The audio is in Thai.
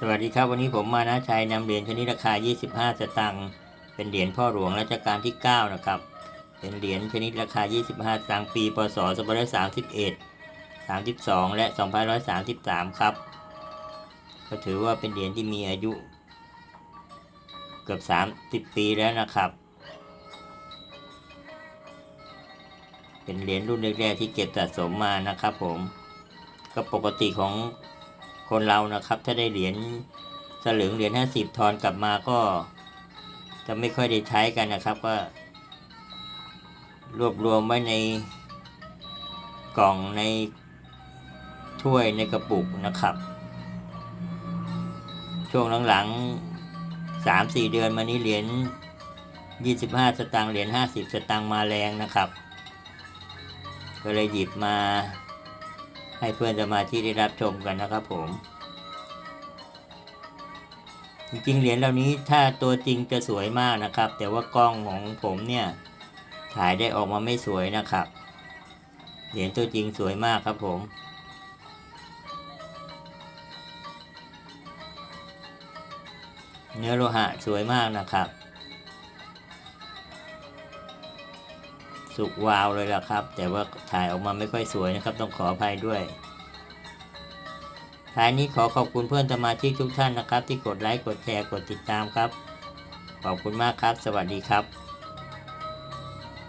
สวัสดีครับวันนี้ผมมานะชัยนำเหรียญชนิดราคา 25 สตางค์เป็นเหรียญพ่อหลวงรัชกาลที่ 9 นะครับ เป็นเหรียญชนิดราคา 25 สตางค์ปี พศ 2531 32 และ 2533 ครับ ก็ถือว่าเป็นเหรียญที่มีอายุ เกือบ 30 ปีแล้วนะครับ เป็นเหรียญรุ่นแรกๆที่เก็บสะสมมานะครับผม ก็ปกติของ คนเรานะครับถ้าได้เหรียญสลึงเหรียญห้าสิบทอนกลับมาก็ จะไม่ค่อยได้ใช้กันนะครับก็รวบรวมไว้ในกล่องในถ้วยในกระปุกนะครับ ช่วงหลังๆสามสี่เดือนมานี้เหรียญยี่สิบห้าสตางค์เหรียญห้าสิบสตางค์มาแรงนะครับ ก็เลยหยิบมา ให้เพื่อนสมาชิกได้รับชมกันนะครับผม จริงๆเหรียญเหล่านี้ถ้าตัวจริงจะสวยมากนะครับ แต่ว่ากล้องของผมเนี่ยถ่ายได้ออกมาไม่สวยนะครับ เหรียญตัวจริงสวยมากครับผมเนื้อโลหะสวยมากนะครับ สุกวาวเลยล่ะครับ แต่ว่าถ่ายออกมาไม่ค่อยสวยนะครับ ต้องขออภัยด้วยท้ายนี้ขอขอบคุณเพื่อนสมาชิกทุกท่านนะครับ ที่กดไลค์กดแชร์กดติดตามครับ ขอบคุณมากครับ สวัสดีครับ